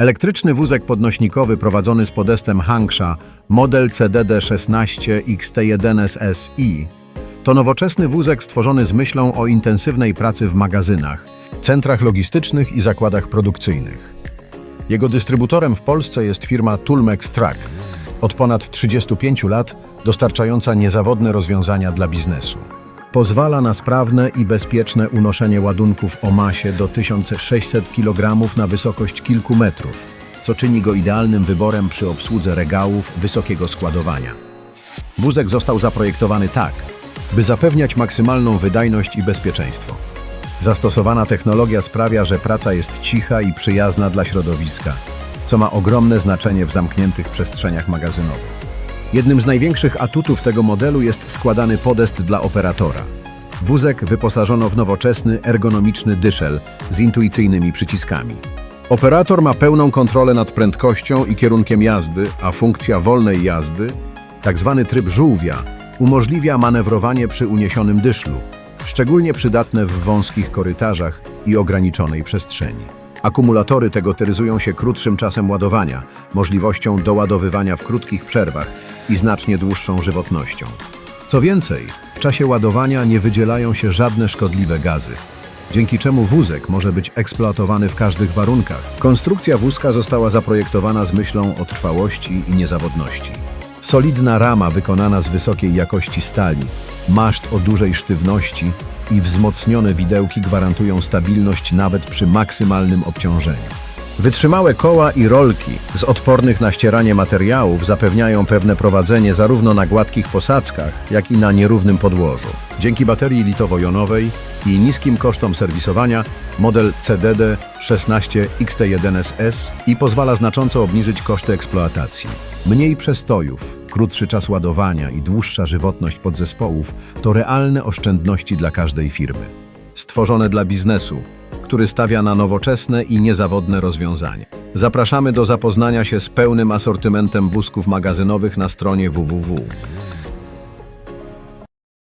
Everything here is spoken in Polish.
Elektryczny wózek podnośnikowy prowadzony z podestem Hanksha, model CDD16 XT1SSI, to nowoczesny wózek stworzony z myślą o intensywnej pracy w magazynach, centrach logistycznych i zakładach produkcyjnych. Jego dystrybutorem w Polsce jest firma Tulmex Truck, od ponad 35 lat dostarczająca niezawodne rozwiązania dla biznesu. Pozwala na sprawne i bezpieczne unoszenie ładunków o masie do 1600 kg na wysokość kilku metrów, co czyni go idealnym wyborem przy obsłudze regałów wysokiego składowania. Wózek został zaprojektowany tak, by zapewniać maksymalną wydajność i bezpieczeństwo. Zastosowana technologia sprawia, że praca jest cicha i przyjazna dla środowiska, co ma ogromne znaczenie w zamkniętych przestrzeniach magazynowych. Jednym z największych atutów tego modelu jest składany podest dla operatora. Wózek wyposażono w nowoczesny, ergonomiczny dyszel z intuicyjnymi przyciskami. Operator ma pełną kontrolę nad prędkością i kierunkiem jazdy, a funkcja wolnej jazdy, tak zwany tryb żółwia, umożliwia manewrowanie przy uniesionym dyszlu, szczególnie przydatne w wąskich korytarzach i ograniczonej przestrzeni. Akumulatory tego teryzują się krótszym czasem ładowania, możliwością doładowywania w krótkich przerwach i znacznie dłuższą żywotnością. Co więcej, w czasie ładowania nie wydzielają się żadne szkodliwe gazy, dzięki czemu wózek może być eksploatowany w każdych warunkach. Konstrukcja wózka została zaprojektowana z myślą o trwałości i niezawodności. Solidna rama wykonana z wysokiej jakości stali, maszt o dużej sztywności i wzmocnione widełki gwarantują stabilność nawet przy maksymalnym obciążeniu. Wytrzymałe koła i rolki z odpornych na ścieranie materiałów zapewniają pewne prowadzenie zarówno na gładkich posadzkach, jak i na nierównym podłożu. Dzięki baterii litowo-jonowej i niskim kosztom serwisowania model CDD 16 XT1SS i pozwala znacząco obniżyć koszty eksploatacji. Mniej przestojów, krótszy czas ładowania i dłuższa żywotność podzespołów to realne oszczędności dla każdej firmy. Stworzone dla biznesu, który stawia na nowoczesne i niezawodne rozwiązania. Zapraszamy do zapoznania się z pełnym asortymentem wózków magazynowych na stronie www.